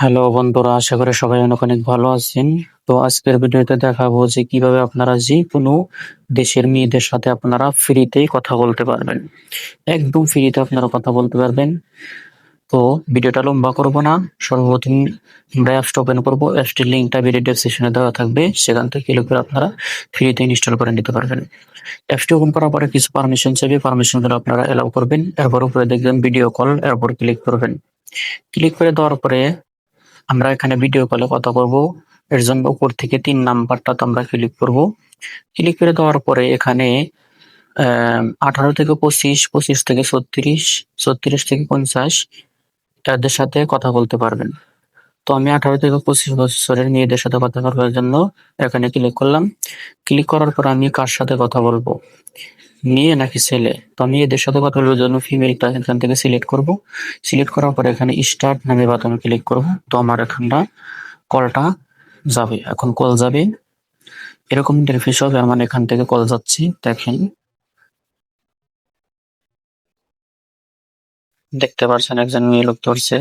Hello বন্ধুরা, আশা করি সবাই অনেক অনেক ভালো আছেন। তো আজকের ভিডিওতে দেখাবো যে কীভাবে আপনারা যে কোনো দেশের মেয়েদের সাথে আপনারা ফ্রিতেই কথা বলতে পারবেন। একদম ফ্রিতে আপনারা কথা বলতে পারবেন। তো ভিডিওটা লম্বা করব না, সর্বপ্রথম আমরা অ্যাপসটা ওপেন করব। অ্যাপসটির লিঙ্কটা ভিডিও ডেসক্রিপশনে দেওয়া থাকবে। সেখান থেকে ক্লিক করে আপনারা ফ্রিতে ইনস্টল করে নিতে পারবেন। অ্যাপসটি ওপেন করার পরে কিছু পারমিশন চাইবে। পারমিশনগুলো আপনারা অ্যালাউ করবেন। এরপর উপরে দেখবেন ভিডিও কল এরপর ক্লিক করবেন। ক্লিক করে দেওয়ার পরে আমরা এখানে ভিডিও কলে কথা বলব। এর জন্য উপর থেকে তিন নাম্বারটা তো আমরা ক্লিক করব। ক্লিক করে দেওয়ার পরে এখানে আঠারো থেকে পঁচিশ পঁচিশ থেকে ছত্রিশ ছত্রিশ থেকে পঞ্চাশ, তাদের সাথে কথা বলতে পারবেন। তো আমি আঠারো থেকে পঁচিশ বছরের মেয়েদের সাথে কথা বলার জন্য এখানে ক্লিক করলাম। ক্লিক করার পর আমি কার সাথে কথা বলব? মেয়ে নাকি ছেলে? তো আমি এদের সাথে কথা বলার জন্য ফিমেলটা এখান থেকে সিলেক্ট করব। সিলেক্ট করার পর এখানে স্টার্ট নামে বাটনে ক্লিক করব। তো আমার এখানটা কলটা যাবে। এখন কল যাবে। এরকম ইন্টারফেস হবে। আমার এখান থেকে কল যাচ্ছে। দেখেন। দেখতে পাচ্ছেন একজন মেয়ে লোক ধরছে।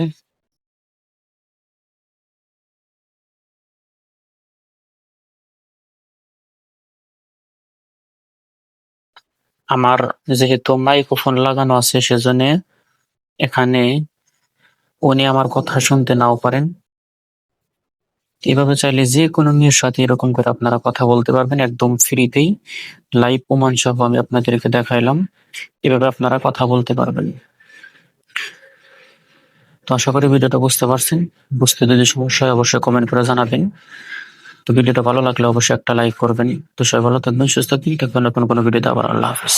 আমার যেহেতু মাইক্রোফোন লাগানো আছে, সেজন্য এখানে উনি আমার কথা শুনতে নাও পারেন। এভাবে চাইলে যে কোনো মেয়ের সাথে এরকম করে আপনারা কথা বলতে পারবেন, একদম ফ্রিতেই। লাইভ প্রমাণ সহ আমি আপনাদেরকে দেখাইলাম, এভাবে আপনারা কথা বলতে পারবেন। তো আশা করি ভিডিওটা বুঝতে পারছেন। বুঝতে যদি সমস্যা হয়, অবশ্যই কমেন্ট করে জানাবেন। তো ভিডিওটা ভালো লাগলে অবশ্যই একটা লাইক করবেন। তো সবাই ভালো থাকবেন, সুস্থ থাকবেন। নতুন কোনো ভিডিওতে আবার। আল্লাহ হাফিজ।